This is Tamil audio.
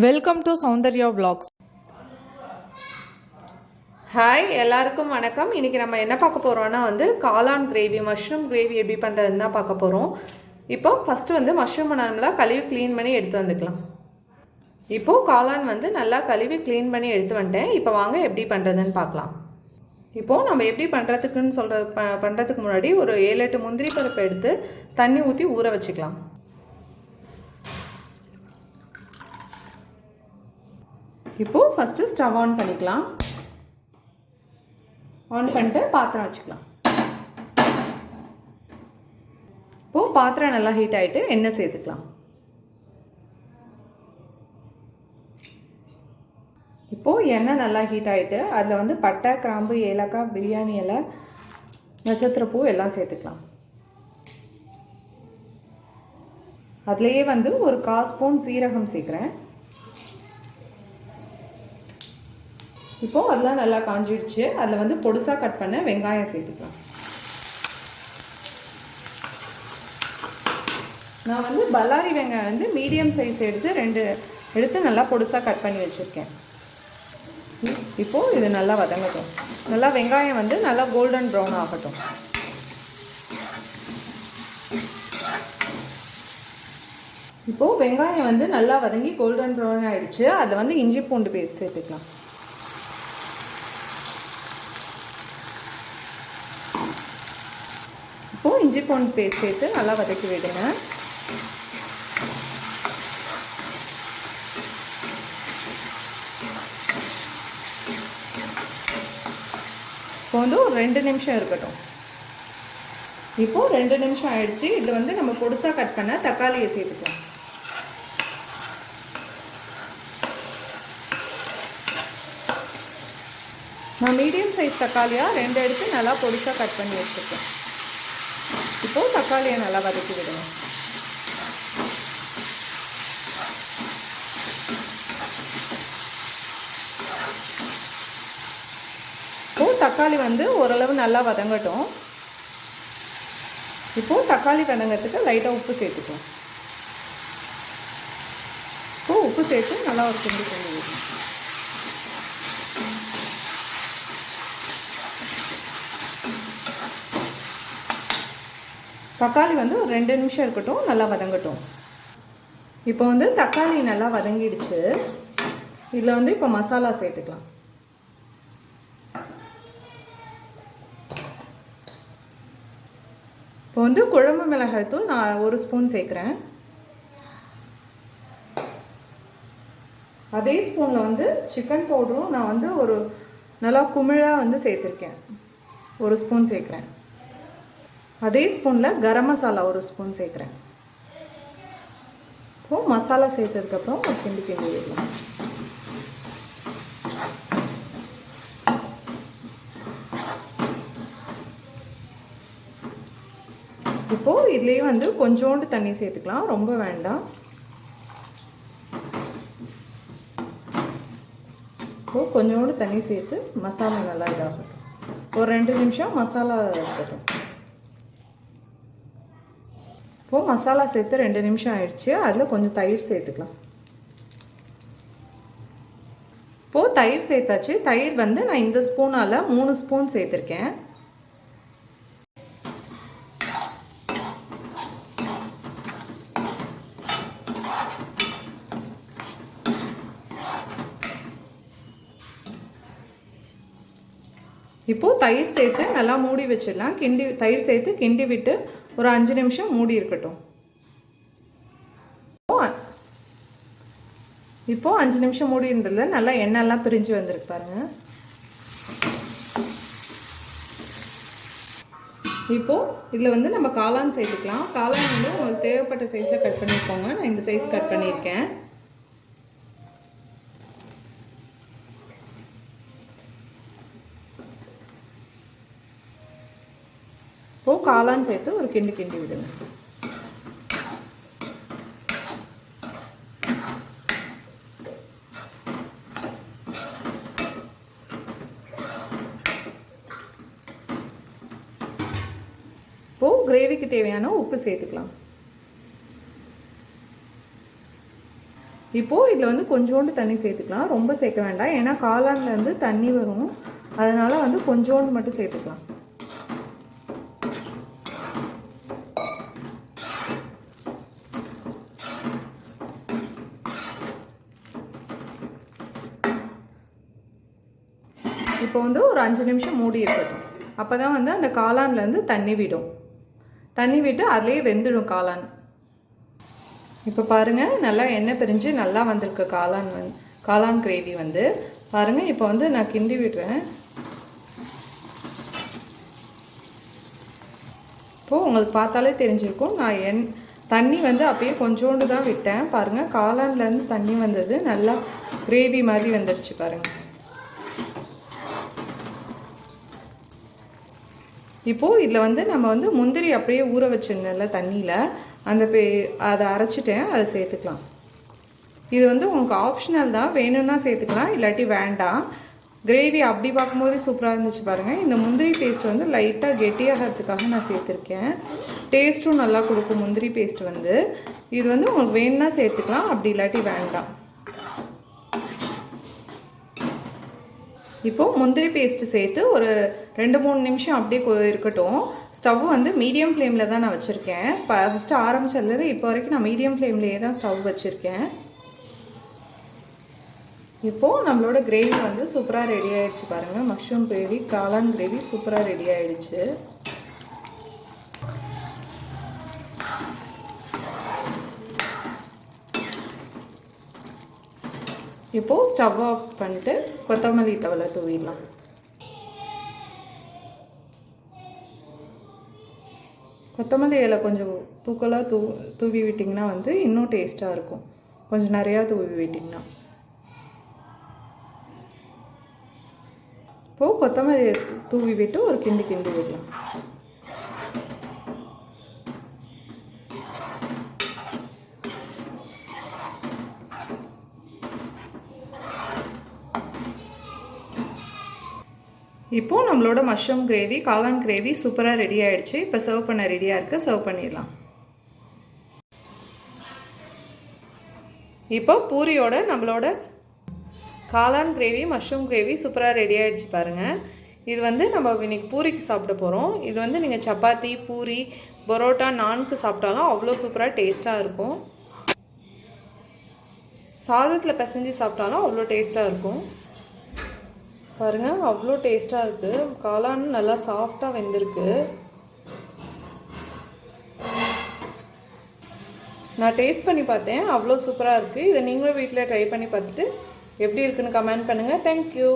Welcome to Soundarya vlogs. Hi எல்லாருக்கும் வணக்கம். இன்னைக்கு நம்ம என்ன பார்க்க போறோம்னா வந்து காளான் கிரேவி மஷ்ரூம் கிரேவி எப்படி பண்ணுறதுன்னு தான் பார்க்க போகிறோம் இப்போ ஃபஸ்ட்டு வந்து மஷ்ரூம் நல்லா கழுவி க்ளீன் பண்ணி எடுத்து வந்துக்கலாம். இப்போ காளான் வந்து நல்லா கழுவி க்ளீன் பண்ணி எடுத்து வந்துட்டேன். இப்போ வாங்க எப்படி பண்ணுறதுன்னு பார்க்கலாம். இப்போ நம்ம எப்படி பண்ணுறதுக்குன்னு சொல்கிற ப பண்ணுறதுக்கு முன்னாடி ஒரு ஏழு எட்டு முந்திரி பருப்பு எடுத்து தண்ணி ஊற்றி ஊற வச்சுக்கலாம். இப்போ ஃபஸ்ட்டு ஸ்டவ் ஆன் பண்ணிக்கலாம். ஆன் பண்ணிட்டு பாத்திரம் வச்சுக்கலாம். இப்போ பாத்திரம் நல்லா ஹீட் ஆகிட்டு எண்ணெய் சேர்த்துக்கலாம். இப்போ எண்ணெய் நல்லா ஹீட் ஆகிட்டு அதில் வந்து பட்டை கிராம்பு ஏலக்காய் பிரியாணி இலை நட்சத்திரப்பூ எல்லாம் சேர்த்துக்கலாம். அதுலேயே வந்து ஒரு கால் ஸ்பூன் சீரகம் சேர்க்குறேன். இப்போ அதெல்லாம் நல்லா காஞ்சிடுச்சு. அதில் வந்து பொடுசாக கட் பண்ண வெங்காயம் சேர்த்துக்கலாம். நான் வந்து பல்லாரி வெங்காயம் வந்து மீடியம் சைஸ் எடுத்து ரெண்டு எடுத்து நல்லா பொடுசாக கட் பண்ணி வச்சுருக்கேன். இப்போது இது நல்லா வதங்கட்டும். நல்லா வெங்காயம் வந்து நல்லா கோல்டன் ப்ரௌன் ஆகட்டும். இப்போது வெங்காயம் வந்து நல்லா வதங்கி கோல்டன் ப்ரௌன் ஆகிடுச்சு அதில் வந்து இஞ்சி பூண்டு பேஸ்ட் சேர்த்துக்கலாம் இப்போது இஞ்சி பூண்டு பேஸ்ட் சேர்த்து நல்லா வதக்கி விடுங்க. இப்போ வந்து ஒரு ரெண்டு நிமிஷம் இருக்கட்டும். இப்போது ரெண்டு நிமிஷம் ஆயிடுச்சு. இதில் வந்து நம்ம பொடுசாக கட் பண்ண தக்காளியை சேர்த்துக்கலாம். நான் மீடியம் சைஸ் தக்காளியாக ரெண்டு எடுத்து நல்லா பொடிசாக கட் பண்ணி வச்சுருக்கேன். இப்போது தக்காளியை நல்லா வதக்கி விடுங்க. இப்போது தக்காளி வந்து ஓரளவு நல்லா வதங்கட்டும். இப்போது தக்காளி வதங்கிறதுக்கு லைட்டாக உப்பு சேர்த்துக்கும் இப்போது உப்பு சேர்த்து நல்லா ஒரு கிண்டி கொண்டு தக்காளி வந்து ஒரு ரெண்டு நிமிஷம் இருக்கட்டும் நல்லா வதங்கட்டும். இப்போ வந்து தக்காளி நல்லா வதங்கிடுச்சு. இதில் வந்து இப்போ மசாலா சேர்த்துக்கலாம். இப்போ வந்து குழம்பு மிளகாய் தூள் நான் ஒரு ஸ்பூன் சேர்க்குறேன். அதே ஸ்பூனில் வந்து சிக்கன் பவுடரும் நான் வந்து ஒரு நல்லா குமிழாக வந்து சேர்த்துருக்கேன். ஒரு ஸ்பூன் சேர்க்குறேன். அதே ஸ்பூனில் கரம் மசாலா ஒரு ஸ்பூன் சேர்க்குறேன். இப்போது மசாலா சேர்த்ததுக்கப்புறம் ஒரு கிண்டி கிண்டி விடலாம் இப்போது இதுலேயே வந்து கொஞ்சோண்டு தண்ணி சேர்த்துக்கலாம். ரொம்ப வேண்டாம். இப்போது கொஞ்சோண்டு தண்ணி சேர்த்து மசாலா நல்லா இதாகட்டும். ஒரு ரெண்டு நிமிஷம் மசாலா இருக்கட்டும். இப்போது மசாலா சேர்த்து ரெண்டு நிமிஷம் ஆயிடுச்சு. அதில் கொஞ்சம் தயிர் சேர்த்துக்கலாம். இப்போது தயிர் சேர்த்தாச்சு. தயிர் வந்து நான் இந்த ஸ்பூனால் மூணு ஸ்பூன் சேர்த்துருக்கேன் இப்போது தயிர் சேர்த்து நல்லா மூடி வச்சிடலாம். கிண்டி தயிர் சேர்த்து கிண்டி விட்டு ஒரு அஞ்சு நிமிஷம் மூடி இருக்கட்டும். இப்போது அஞ்சு நிமிஷம் மூடி இருந்ததுல நல்லா எண்ணெய்லாம் பிரிஞ்சு வந்திருக்கு பாருங்க. இப்போது இதில் வந்து நம்ம காளான் சேர்த்துக்கலாம். காளான் வந்து உங்களுக்கு தேவைப்பட்ட சைஸில் கட் பண்ணியிருக்கோங்க நான் இந்த சைஸ் கட் பண்ணியிருக்கேன். இப்போ காளான் சேர்த்து ஒரு கிண்டி கிண்டி விடுங்க. இப்போ கிரேவிக்கு தேவையான உப்பு சேர்த்துக்கலாம். இப்போது இதில் வந்து கொஞ்சோண்டு தண்ணி சேர்த்துக்கலாம். ரொம்ப சேர்க்க வேண்டாம். ஏன்னா காளான்ல இருந்து தண்ணி வரும். அதனால வந்து கொஞ்சோண்டு மட்டும் சேர்த்துக்கலாம். இப்போ வந்து ஒரு அஞ்சு நிமிஷம் மூடி இருக்கட்டும். அப்போ தான் வந்து அந்த காளான்லேருந்து தண்ணி விடும். தண்ணி விட்டு அதுலேயே வெந்துடும் காளான். இப்போ பாருங்கள் நல்லா எண்ணெய் பிரிஞ்சு நல்லா வந்திருக்கு காளான் வந்து காளான் கிரேவி வந்து. பாருங்கள் இப்போ வந்து நான் கிண்டி விடுறேன். இப்போது உங்களுக்கு பார்த்தாலே தெரிஞ்சிருக்கும் நான் என் தண்ணி வந்து அப்பயே கொஞ்சோண்டு தான் விட்டேன். பாருங்கள் காளான்லேருந்து தண்ணி வந்தது நல்லா கிரேவி மாதிரி வந்துடுச்சு பாருங்கள் இப்போது இதில் வந்து நம்ம வந்து முந்திரி அப்படியே ஊற வச்சிருந்தோம்ல தண்ணியில் அந்த பே அதை அரைச்சிட்டேன் அதை சேர்த்துக்கலாம். இது வந்து உங்களுக்கு ஆப்ஷனல் தான். வேணும்னா சேர்த்துக்கலாம் இல்லாட்டி வேண்டாம். கிரேவி அப்படி பார்க்கும்போது சூப்பராக இருந்துச்சு பாருங்கள் இந்த முந்திரி பேஸ்ட் வந்து லைட்டாக கெட்டியாகிறதுக்காக நான் சேர்த்துருக்கேன். டேஸ்ட்டும் நல்லா கொடுக்கும் முந்திரி பேஸ்ட் வந்து. இது வந்து உங்களுக்கு வேணும்னா சேர்த்துக்கலாம் அப்படி இல்லாட்டி வேண்டாம். இப்போது முந்திரி பேஸ்ட்டு சேர்த்து ஒரு ரெண்டு மூணு நிமிஷம் அப்படியே இருக்கட்டும். ஸ்டவ் வந்து மீடியம் ஃப்ளேமில் தான் நான் வச்சுருக்கேன். இப்போ ஃபஸ்ட்டு ஆரம்பிச்சதுலேருந்து இப்போ வரைக்கும் நான் மீடியம் ஃப்ளேம்லேயே தான் ஸ்டவ் வச்சுருக்கேன். இப்போது நம்மளோட கிரேவி வந்து சூப்பராக ரெடி ஆகிடுச்சு பாருங்கள் மஷ்ரூம் கிரேவி காளான் கிரேவி சூப்பராக ரெடி ஆகிடுச்சு இப்போது ஸ்டவ் ஆஃப் பண்ணிட்டு கொத்தமல்லி தவளை தூவிடலாம். கொத்தமல்லி இலை கொஞ்சம் தூக்கலாக தூ தூவி விட்டிங்கன்னா வந்து இன்னும் டேஸ்ட்டாக இருக்கும். கொஞ்சம் நிறையா தூவி விட்டிங்கன்னா. இப்போது கொத்தமல்லி தூவி விட்டு ஒரு கிண்டு கிண்டி விடலாம். இப்போது நம்மளோட மஷ்ரூம் கிரேவி காளான் கிரேவி சூப்பராக ரெடி ஆகிடுச்சு இப்போ சர்வ் பண்ண ரெடியாக இருக்குது சர்வ் பண்ணிடலாம். இப்போ பூரியோட நம்மளோட காளான் கிரேவி மஷ்ரூம் கிரேவி சூப்பராக ரெடி ஆகிடுச்சு பாருங்கள் இது வந்து நம்ம இன்னைக்கு பூரிக்கு சாப்பிட போகிறோம் இது வந்து நீங்கள் சப்பாத்தி பூரி பரோட்டா நான்க்கு சாப்பிட்டாலும் அவ்வளோ சூப்பராக டேஸ்ட்டாக இருக்கும். சாதத்தில் பிசைஞ்சு சாப்பிட்டாலும் அவ்வளோ டேஸ்ட்டாக இருக்கும். பாருங்கள் அவ்வளோ டேஸ்ட்டாக இருக்குது காளான் நல்லா சாஃப்டாக வெந்திருக்கு. நான் டேஸ்ட் பண்ணி பார்த்தேன் அவ்வளோ சூப்பராக இருக்குது இதை நீங்களும் வீட்டில் ட்ரை பண்ணி பார்த்துட்டு எப்படி இருக்குன்னு கமெண்ட் பண்ணுங்கள் தேங்க்யூ